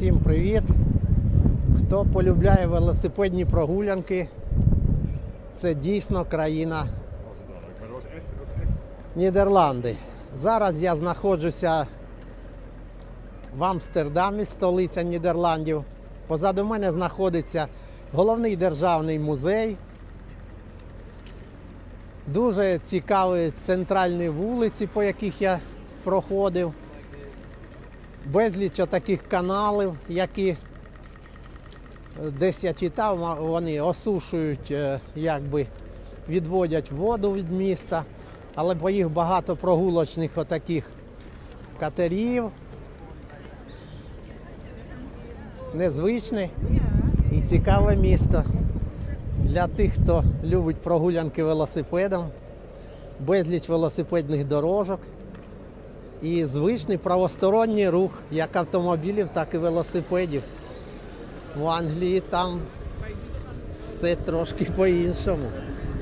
Всім привіт! Хто полюбляє велосипедні прогулянки, це дійсно країна Нідерланди. Зараз я знаходжуся в Амстердамі, столиця Нідерландів. Позаду мене знаходиться головний державний музей. Дуже цікаві центральні вулиці, по яких я проходив. Безліч таких каналів, які десь я читав, вони осушують, е, якби відводять воду від міста, але по їх багато прогулочних отаких катерів. Незвичне і цікаве місто для тих, хто любить прогулянки велосипедом, безліч велосипедних дорожок і звичний правосторонній рух як автомобілів, так і велосипедів. В Англії там все трошки по-іншому.